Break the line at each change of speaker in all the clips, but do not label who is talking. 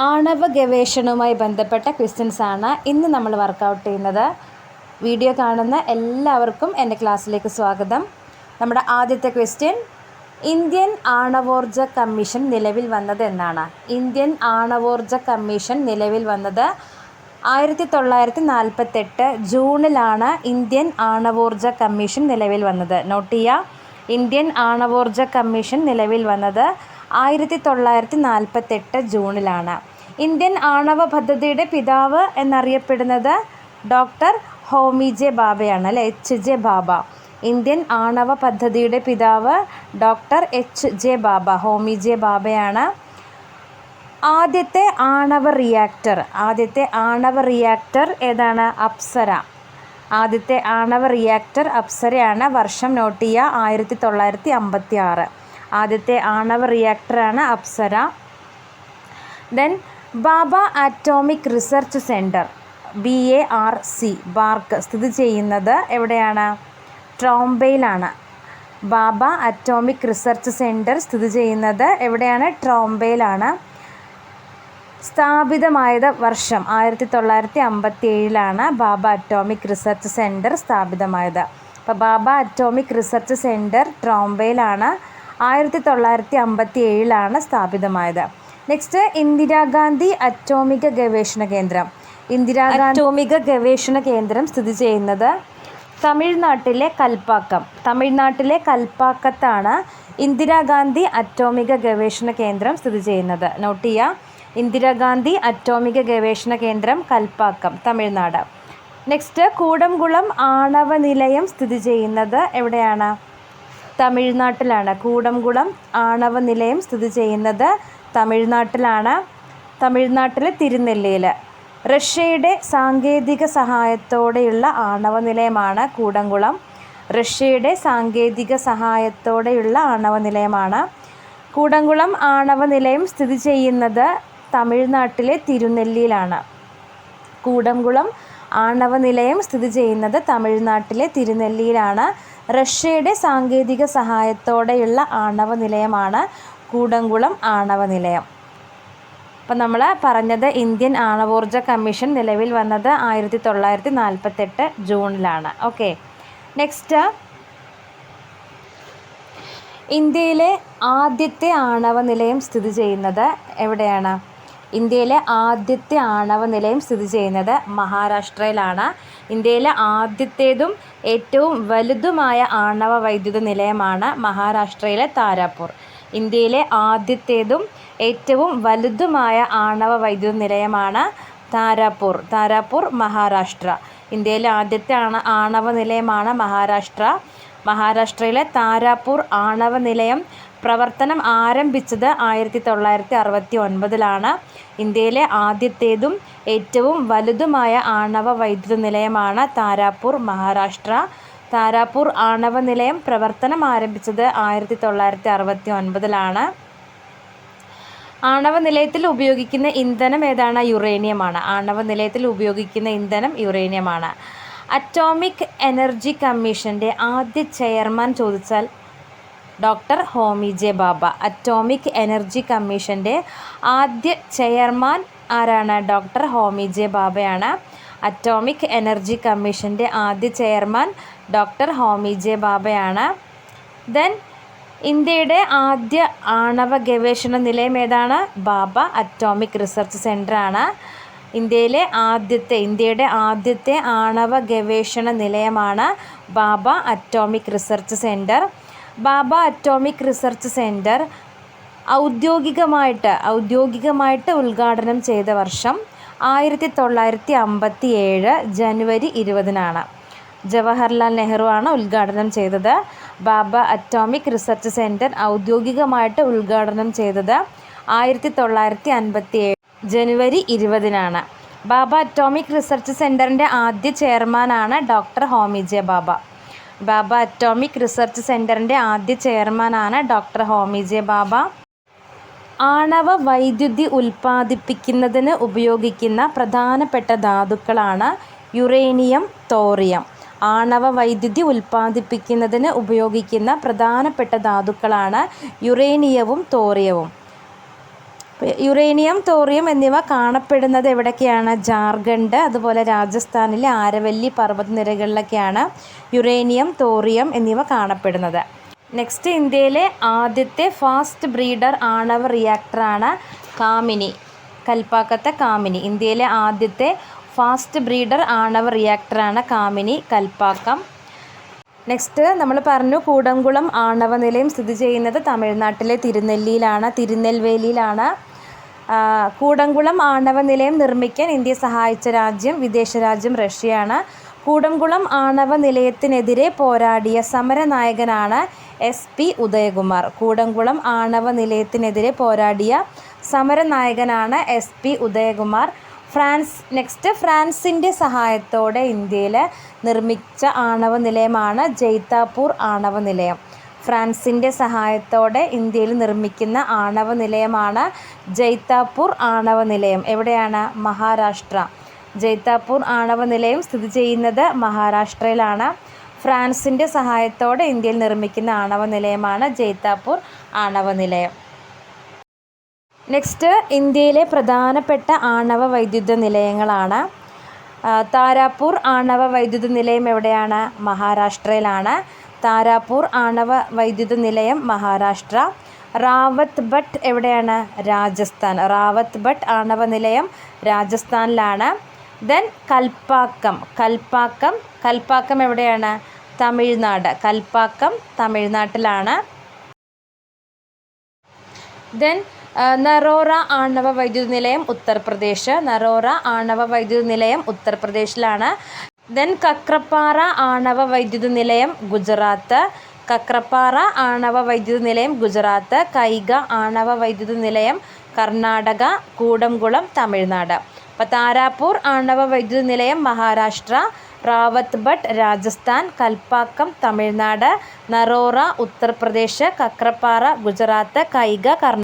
ആണവ ഗവേഷണവുമായി ബന്ധപ്പെട്ട ക്വസ്റ്റ്യൻസാണ് ഇന്ന് നമ്മൾ വർക്കൗട്ട് ചെയ്യുന്നത്. വീഡിയോ കാണുന്ന എല്ലാവർക്കും എന്റെ ക്ലാസ്സിലേക്ക് സ്വാഗതം. നമ്മുടെ ആദ്യത്തെ ക്വസ്റ്റ്യൻ ഇന്ത്യൻ ആണവോർജ കമ്മീഷൻ നിലവിൽ വന്നത് എന്നാണ്. ഇന്ത്യൻ ആണവോർജ കമ്മീഷൻ നിലവിൽ വന്നത് ആയിരത്തി തൊള്ളായിരത്തി നാൽപ്പത്തെട്ട് ജൂണിലാണ് ഇന്ത്യൻ ആണവോർജ കമ്മീഷൻ നിലവിൽ വന്നത്. നോട്ട് ചെയ്യുക ഇന്ത്യൻ ആണവോർജ കമ്മീഷൻ നിലവിൽ വന്നത് ആയിരത്തി തൊള്ളായിരത്തി നാൽപ്പത്തെട്ട് ജൂണിലാണ്. ഇന്ത്യൻ ആണവ പദ്ധതിയുടെ പിതാവ് എന്നറിയപ്പെടുന്നത് ഡോക്ടർ ഹോമി ജെ ബാബയാണ് അല്ലെ? എച്ച് ജെ ബാബ. ഇന്ത്യൻ ആണവ പദ്ധതിയുടെ പിതാവ് doctor H J Bhabha Homi J ബാബയാണ്. ആദ്യത്തെ ആണവ റിയാക്ടർ ആദ്യത്തെ ആണവ റിയാക്ടർ ഏതാണ്? അപ്സര. ആദ്യത്തെ ആണവ റിയാക്ടർ അപ്സരയാണ് വർഷം നോട്ട് ആയിരത്തി തൊള്ളായിരത്തി അമ്പത്തി ആറ് ആദ്യത്തെ ആണവ റിയാക്ടറാണ് Apsara. Then Bhabha atomic research centre B A R C BARC സ്ഥിതി ചെയ്യുന്നത് എവിടെയാണ്? ട്രോംബെയിലാണ്. ബാബ അറ്റോമിക് റിസർച്ച് സെന്റർ സ്ഥിതി ചെയ്യുന്നത് എവിടെയാണ്? ട്രോംബെയിലാണ്. സ്ഥാപിതമായത് വർഷം ആയിരത്തി തൊള്ളായിരത്തി അമ്പത്തി ഏഴിലാണ് ബാബ അറ്റോമിക് റിസർച്ച് സെന്റർ സ്ഥാപിതമായത്. അപ്പോൾ ബാബ അറ്റോമിക് റിസർച്ച് സെന്റർ ട്രോംബയിലാണ്. ആയിരത്തി തൊള്ളായിരത്തി അമ്പത്തി ഏഴിലാണ് സ്ഥാപിതമായത്. നെക്സ്റ്റ് ഇന്ദിരാഗാന്ധി അറ്റോമിക ഗവേഷണ കേന്ദ്രം. ഇന്ദിരാഗാന്ധി അറ്റോമിക ഗവേഷണ കേന്ദ്രം സ്ഥിതി ചെയ്യുന്നത് തമിഴ്നാട്ടിലെ കൽപ്പാക്കം. തമിഴ്നാട്ടിലെ കൽപ്പാക്കത്താണ് ഇന്ദിരാഗാന്ധി അറ്റോമിക ഗവേഷണ കേന്ദ്രം സ്ഥിതി ചെയ്യുന്നത്. നോട്ട് ചെയ്യുക ഇന്ദിരാഗാന്ധി അറ്റോമിക ഗവേഷണ കേന്ദ്രം കൽപ്പാക്കം തമിഴ്നാട്. നെക്സ്റ്റ് കൂടംകുളം ആണവ നിലയം സ്ഥിതി ചെയ്യുന്നത് എവിടെയാണ്? തമിഴ്നാട്ടിലാണ്. കൂടംകുളം ആണവ നിലയം സ്ഥിതി ചെയ്യുന്നത് തമിഴ്നാട്ടിലാണ്. തമിഴ്നാട്ടിലെ തിരുനെല്ലിയിൽ റഷ്യയുടെ സാങ്കേതിക സഹായത്തോടെയുള്ള ആണവ നിലയമാണ് കൂടംകുളം. റഷ്യയുടെ സാങ്കേതിക സഹായത്തോടെയുള്ള ആണവ നിലയമാണ് കൂടംകുളം. ആണവ നിലയം സ്ഥിതി ചെയ്യുന്നത് തമിഴ്നാട്ടിലെ തിരുനെല്ലിയിലാണ്. കൂടംകുളം ആണവ നിലയം സ്ഥിതി ചെയ്യുന്നത് തമിഴ്നാട്ടിലെ തിരുനെല്ലിയിലാണ്. റഷ്യയുടെ സാങ്കേതിക സഹായത്തോടെയുള്ള ആണവ നിലയമാണ് കൂടംകുളം ആണവ നിലയം അപ്പം നമ്മൾ പറഞ്ഞത് ഇന്ത്യൻ ആണവോർജ കമ്മീഷൻ നിലവിൽ വന്നത് ആയിരത്തി തൊള്ളായിരത്തി നാൽപ്പത്തെട്ട് ജൂണിലാണ്. ഓക്കെ. നെക്സ്റ്റ് ഇന്ത്യയിലെ ആദ്യത്തെ ആണവ നിലയം സ്ഥിതി ചെയ്യുന്നത് എവിടെയാണ്? ഇന്ത്യയിലെ ആദ്യത്തെ ആണവ നിലയം സ്ഥിതി ചെയ്യുന്നത് മഹാരാഷ്ട്രയിലാണ്. ഇന്ത്യയിലെ ആദ്യത്തേതും ഏറ്റവും വലുതുമായ ആണവ വൈദ്യുത നിലയമാണ് മഹാരാഷ്ട്രയിലെ താരാപൂർ. ഇന്ത്യയിലെ ആദ്യത്തേതും ഏറ്റവും വലുതുമായ ആണവ വൈദ്യുത നിലയമാണ് താരാപൂർ താരാപൂർ മഹാരാഷ്ട്ര. ഇന്ത്യയിലെ ആദ്യത്തെ ആണ ആണവ നിലയമാണ് മഹാരാഷ്ട്ര. മഹാരാഷ്ട്രയിലെ താരാപൂർ ആണവ നിലയം പ്രവർത്തനം ആരംഭിച്ചത് ആയിരത്തി തൊള്ളായിരത്തി അറുപത്തി ഒൻപതിലാണ്. ഇന്ത്യയിലെ ആദ്യത്തേതും ഏറ്റവും വലുതുമായ ആണവ വൈദ്യുത നിലയമാണ് താരാപൂർ മഹാരാഷ്ട്ര. താരാപൂർ ആണവ നിലയം പ്രവർത്തനം ആരംഭിച്ചത് ആയിരത്തി തൊള്ളായിരത്തി അറുപത്തി ഒൻപതിലാണ് ആണവ നിലയത്തിൽ ഉപയോഗിക്കുന്ന ഇന്ധനം ഏതാണ്? യുറേനിയമാണ്. ആണവ നിലയത്തിൽ ഉപയോഗിക്കുന്ന ഇന്ധനം യുറേനിയമാണ്. അറ്റോമിക് എനർജി കമ്മീഷന്റെ ആദ്യ ചെയർമാൻ ചോദിച്ചാൽ doctor Homi J Bhabha atomic energy കമ്മീഷന്റെ ആദ്യ ചെയർമാൻ ആരാണ്? ഡോക്ടർ ഹോമി ജെ ബാബയാണ് അറ്റോമിക് എനർജി കമ്മീഷന്റെ ആദ്യ ചെയർമാൻ ഡോക്ടർ ഹോമി ജെ ബാബയാണ്. ദെൻ ഇന്ത്യയുടെ ആദ്യ ആണവ ഗവേഷണ നിലയം ഏതാണ്? ബാബ അറ്റോമിക് റിസർച്ച് സെന്ററാണ് ഇന്ത്യയിലെ ആദ്യത്തെ ഇന്ത്യയുടെ ആദ്യത്തെ ആണവ ഗവേഷണ നിലയമാണ് Bhabha atomic research centre Bhabha atomic research centre ഔദ്യോഗികമായിട്ട് ഔദ്യോഗികമായിട്ട് ഉദ്ഘാടനം ചെയ്ത വർഷം ആയിരത്തി തൊള്ളായിരത്തി അമ്പത്തി ഏഴ് ജനുവരി ഇരുപതിനാണ്. ജവഹർലാൽ നെഹ്റു ആണ് ഉദ്ഘാടനം ചെയ്തത്. ബാബ അറ്റോമിക് റിസർച്ച് സെന്റർ ഔദ്യോഗികമായിട്ട് ഉദ്ഘാടനം ചെയ്തത് ആയിരത്തി തൊള്ളായിരത്തി അൻപത്തി ഏഴ് ജനുവരി ഇരുപതിനാണ്. ബാബ അറ്റോമിക് റിസർച്ച് സെന്ററിന്റെ ആദ്യ ചെയർമാനാണ് doctor Homi J Bhabha. Bhabha atomic research സെന്ററിന്റെ ആദ്യ ചെയർമാനാണ് ഡോക്ടർ ഹോമി ജെ ബാബ. ആണവ വൈദ്യുതി ഉൽപ്പാദിപ്പിക്കുന്നതിന് ഉപയോഗിക്കുന്ന പ്രധാനപ്പെട്ട ധാതുക്കളാണ് യുറേനിയം തോറിയം. ആണവ വൈദ്യുതി ഉൽപ്പാദിപ്പിക്കുന്നതിന് ഉപയോഗിക്കുന്ന പ്രധാനപ്പെട്ട ധാതുക്കളാണ് യുറേനിയവും തോറിയവും. യുറേനിയം തോറിയം എന്നിവ കാണപ്പെടുന്നത് എവിടെയൊക്കെയാണ് ജാർഖണ്ഡ് അതുപോലെ രാജസ്ഥാനിലെ ആരവല്ലി പർവതനിരകളിലൊക്കെയാണ് യുറേനിയം തോറിയം എന്നിവ കാണപ്പെടുന്നത്. നെക്സ്റ്റ് ഇന്ത്യയിലെ ആദ്യത്തെ ഫാസ്റ്റ് ബ്രീഡർ ആണവ റിയാക്ടറാണ് കാമിനി കൽപ്പാക്കത്തെ കാമിനി. ഇന്ത്യയിലെ ആദ്യത്തെ ഫാസ്റ്റ് ബ്രീഡർ ആണവ റിയാക്ടറാണ് കാമിനി കൽപ്പാക്കം. നെക്സ്റ്റ് നമ്മൾ പറഞ്ഞു കൂടംകുളം ആണവ നിലയം സ്ഥിതി ചെയ്യുന്നത് തമിഴ്നാട്ടിലെ തിരുനെല്ലിയിലാണ് തിരുനെൽവേലിയിലാണ്. കൂടംകുളം ആണവ നിലയം നിർമ്മിക്കാൻ ഇന്ത്യ സഹായിച്ച രാജ്യം വിദേശ രാജ്യം റഷ്യയാണ്. കൂടംകുളം ആണവ നിലയത്തിനെതിരെ പോരാടിയ സമരനായകനാണ് എസ് പി ഉദയകുമാർ. കൂടംകുളം ആണവ നിലയത്തിനെതിരെ പോരാടിയ സമരനായകനാണ് S P Udayakumar. France next ഫ്രാൻസിന്റെ സഹായത്തോടെ ഇന്ത്യയിൽ നിർമ്മിച്ച ആണവ നിലയമാണ് ജയ്താപൂർ ആണവ നിലയം. ഫ്രാൻസിന്റെ സഹായത്തോടെ ഇന്ത്യയിൽ നിർമ്മിക്കുന്ന ആണവ നിലയമാണ് ജയ്താപൂർ ആണവ നിലയം. എവിടെയാണ്? മഹാരാഷ്ട്ര. ജയ്താപൂർ ആണവ നിലയം സ്ഥിതി ചെയ്യുന്നത് മഹാരാഷ്ട്രയിലാണ്. ഫ്രാൻസിന്റെ സഹായത്തോടെ ഇന്ത്യയിൽ നിർമ്മിക്കുന്ന ആണവ നിലയമാണ് ജയ്താപൂർ ആണവ നിലയം. നെക്സ്റ്റ് ഇന്ത്യയിലെ പ്രധാനപ്പെട്ട ആണവ വൈദ്യുത നിലയങ്ങളാണ്. താരാപൂർ ആണവ വൈദ്യുത നിലയം എവിടെയാണ്? മഹാരാഷ്ട്രയിലാണ്. താരാപൂർ ആണവ വൈദ്യുത നിലയം മഹാരാഷ്ട്ര. റാവത്ത് ഭട്ട് എവിടെയാണ്? രാജസ്ഥാൻ. റാവത്ത് ഭട്ട് ആണവ നിലയം രാജസ്ഥാനിലാണ്. ദെൻ കൽപ്പാക്കം. കൽപ്പാക്കം. കൽപ്പാക്കം എവിടെയാണ്? തമിഴ്നാട്. കൽപ്പാക്കം തമിഴ്നാട്ടിലാണ്. ദെൻ നറോറ ആണവ വൈദ്യുത നിലയം ഉത്തർപ്രദേശ്. നറോറ ആണവ വൈദ്യുത നിലയം ഉത്തർപ്രദേശിലാണ്. ദെൻ കക്രപ്പാറ ആണവ വൈദ്യുത നിലയം ഗുജറാത്ത്. കക്രപ്പാറ ആണവ വൈദ്യുത നിലയം ഗുജറാത്ത്. കൈഗ ആണവ വൈദ്യുത നിലയം കർണാടക കൂടംകുളം തമിഴ്നാട്. അപ്പോൾ താരാപൂർ ആണവ വൈദ്യുത നിലയം മഹാരാഷ്ട്ര റാവത്ത് ഭട്ട് രാജസ്ഥാൻ കൽപ്പാക്കം തമിഴ്നാട് നറോറ ഉത്തർപ്രദേശ് കക്രപ്പാറ ഗുജറാത്ത് കൈഗ കർണ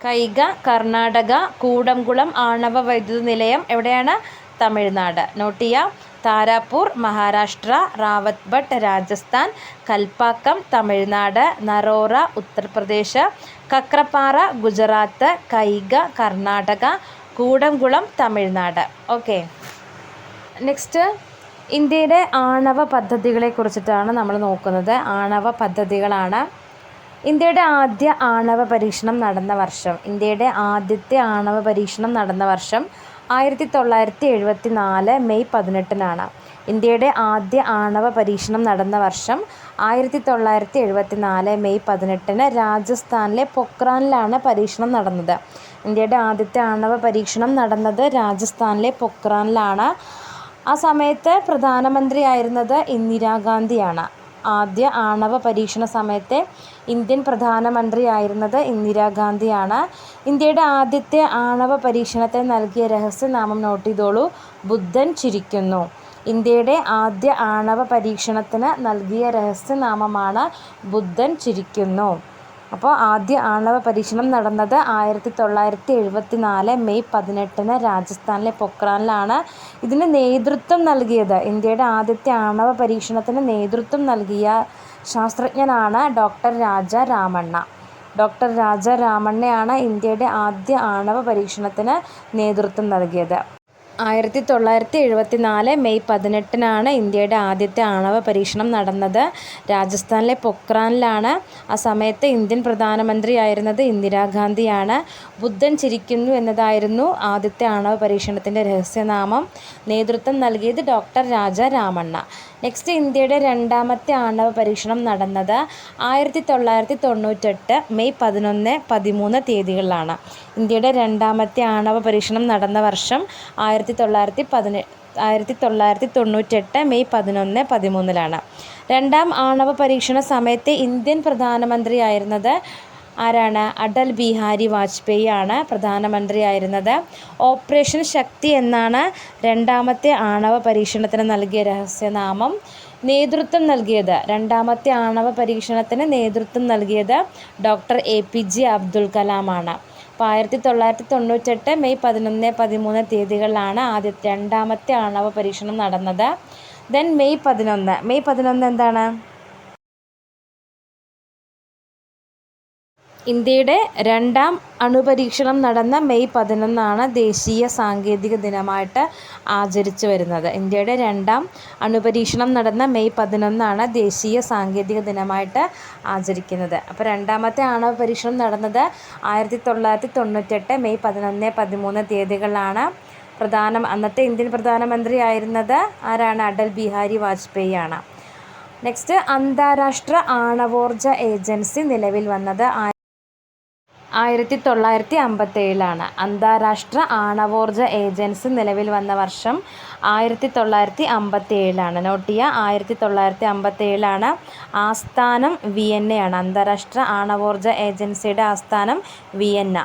കൈഗ കർണാടക കൂടംകുളം ആണവ വൈദ്യുത നിലയം എവിടെയാണ്? തമിഴ്നാട്. നോട്ട് ചെയ്യാം. Tarapur Maharashtra Rawatbhata Rajasthan Kalpakkam Tamil Nadu Narora Uttar Pradesh Kakrapar Gujarat Kaiga Karnataka Kudankulam Tamil Nadu. Okay. Next ഇന്ത്യയുടെ ആണവ പദ്ധതികളെ കുറിച്ചിട്ടാണ് നമ്മൾ നോക്കുന്നത്. ആണവ പദ്ധതികളാണ് ഇന്ത്യയുടെ ആദ്യ ആണവ പരീക്ഷണം നടന്ന വർഷം. ഇന്ത്യയുടെ ആദ്യത്തെ ആണവ പരീക്ഷണം നടന്ന വർഷം ആയിരത്തി തൊള്ളായിരത്തി എഴുപത്തി നാല് മെയ് പതിനെട്ടിനാണ്. ഇന്ത്യയുടെ ആദ്യ ആണവ പരീക്ഷണം നടന്ന വർഷം ആയിരത്തി തൊള്ളായിരത്തി എഴുപത്തി നാല് മെയ് പതിനെട്ടിന് രാജസ്ഥാനിലെ പൊക്രാനിലാണ് പരീക്ഷണം നടന്നത്. ഇന്ത്യയുടെ ആദ്യത്തെ ആണവ പരീക്ഷണം നടന്നത് രാജസ്ഥാനിലെ പൊക്രാനിലാണ്. ആ സമയത്ത് പ്രധാനമന്ത്രിയായിരുന്നത് ഇന്ദിരാഗാന്ധിയാണ്. ആദ്യ ആണവ പരീക്ഷണ സമയത്തെ ഇന്ത്യൻ പ്രധാനമന്ത്രിയായിരുന്നത് ഇന്ദിരാഗാന്ധിയാണ് ഇന്ത്യയുടെ ആദ്യത്തെ ആണവ പരീക്ഷണത്തിന് നൽകിയ രഹസ്യനാമം നോട്ട് ചെയ്തോളൂ. ബുദ്ധൻ ചിരിക്കുന്നു. ഇന്ത്യയുടെ ആദ്യ ആണവ പരീക്ഷണത്തിന് നൽകിയ രഹസ്യനാമമാണ് ബുദ്ധൻ ചിരിക്കുന്നു. അപ്പോൾ ആദ്യ ആണവ പരീക്ഷണം നടന്നത് ആയിരത്തി തൊള്ളായിരത്തി എഴുപത്തി നാല് മെയ് പതിനെട്ടിന് രാജസ്ഥാനിലെ പൊക്രാനിലാണ്. ഇതിന് നേതൃത്വം നൽകിയത് ഇന്ത്യയുടെ ആദ്യത്തെ ആണവ പരീക്ഷണത്തിന് നേതൃത്വം നൽകിയ ശാസ്ത്രജ്ഞനാണ് ഡോക്ടർ രാജ രാമണ്ണ ഡോക്ടർ രാജ രാമണ്ണയാണ് ഇന്ത്യയുടെ ആദ്യ ആണവ പരീക്ഷണത്തിന് നേതൃത്വം നൽകിയത്. ആയിരത്തി തൊള്ളായിരത്തി എഴുപത്തി നാല് മെയ് പതിനെട്ടിനാണ് ഇന്ത്യയുടെ ആദ്യത്തെ ആണവ പരീക്ഷണം നടന്നത്. രാജസ്ഥാനിലെ പൊക്രാനിലാണ് ആ സമയത്ത് ഇന്ത്യൻ പ്രധാനമന്ത്രിയായിരുന്നത് ഇന്ദിരാഗാന്ധിയാണ്. ബുദ്ധൻ ചിരിക്കുന്നു എന്നതായിരുന്നു ആദ്യത്തെ ആണവ പരീക്ഷണത്തിന്റെ രഹസ്യനാമം. നേതൃത്വം നൽകിയത് ഡോക്ടർ രാജ രാമണ്ണ. നെക്സ്റ്റ് ഇന്ത്യയുടെ രണ്ടാമത്തെ ആണവ പരീക്ഷണം നടന്നത് ആയിരത്തി തൊള്ളായിരത്തി തൊണ്ണൂറ്റെട്ട് മെയ് പതിനൊന്ന് പതിമൂന്ന് തീയതികളിലാണ്. ഇന്ത്യയുടെ രണ്ടാമത്തെ ആണവ പരീക്ഷണം നടന്ന വർഷം ആയിരത്തി തൊള്ളായിരത്തി പതിനെ ആയിരത്തി തൊള്ളായിരത്തി തൊണ്ണൂറ്റെട്ട് മെയ് പതിനൊന്ന് പതിമൂന്നിലാണ്. രണ്ടാം ആണവ പരീക്ഷണ സമയത്തെ ഇന്ത്യൻ പ്രധാനമന്ത്രിയായിരുന്നത് ആരാണ്? അടൽ ബിഹാരി വാജ്പേയി ആണ് പ്രധാനമന്ത്രിയായിരുന്നത്. ഓപ്പറേഷൻ ശക്തി എന്നാണ് രണ്ടാമത്തെ ആണവ പരീക്ഷണത്തിന് നൽകിയ രഹസ്യനാമം നേതൃത്വം നൽകിയത്. രണ്ടാമത്തെ ആണവ പരീക്ഷണത്തിന് നേതൃത്വം നൽകിയത് doctor A P J Abdul കലാമാണ്. അപ്പോൾ ആയിരത്തി തൊള്ളായിരത്തി തൊണ്ണൂറ്റെട്ട് മെയ് പതിനൊന്ന് പതിമൂന്ന് തീയതികളിലാണ് ആദ്യത്തെ രണ്ടാമത്തെ ആണവ പരീക്ഷണം നടന്നത്. ദെൻ മെയ് പതിനൊന്ന്. മെയ് പതിനൊന്ന് എന്താണ്? ഇന്ത്യയുടെ രണ്ടാം അണുപരീക്ഷണം നടന്ന മെയ് പതിനൊന്നാണ് ദേശീയ സാങ്കേതിക ദിനമായിട്ട് ആചരിച്ചു വരുന്നത്. ഇന്ത്യയുടെ രണ്ടാം അണുപരീക്ഷണം നടന്ന മെയ് പതിനൊന്നാണ് ദേശീയ സാങ്കേതിക ദിനമായിട്ട് ആചരിക്കുന്നത്. അപ്പോൾ രണ്ടാമത്തെ അണുപരീക്ഷണം നടന്നത് ആയിരത്തി തൊള്ളായിരത്തി തൊണ്ണൂറ്റെട്ട് മെയ് പതിനൊന്ന് പതിമൂന്ന് തീയതികളിലാണ്. പ്രധാന അന്നത്തെ ഇന്ത്യൻ പ്രധാനമന്ത്രി ആയിരുന്നത് ആരാണ്? അടൽ ബിഹാരി വാജ്പേയി ആണ് നെക്സ്റ്റ് അന്താരാഷ്ട്ര ആണവോർജ ഏജൻസി നിലവിൽ വന്നത് ആയിരത്തി തൊള്ളായിരത്തി അമ്പത്തേഴിലാണ് അന്താരാഷ്ട്ര ആണവോർജ ഏജൻസി നിലവിൽ വന്ന വർഷം ആയിരത്തി തൊള്ളായിരത്തി അമ്പത്തേഴിലാണ് നോട്ട് ചെയ്യുക ആയിരത്തി തൊള്ളായിരത്തി അമ്പത്തേഴിലാണ് ആസ്ഥാനം വിയന്നയാണ്. അന്താരാഷ്ട്ര ആണവോർജ ഏജൻസിയുടെ ആസ്ഥാനം വിയന്ന.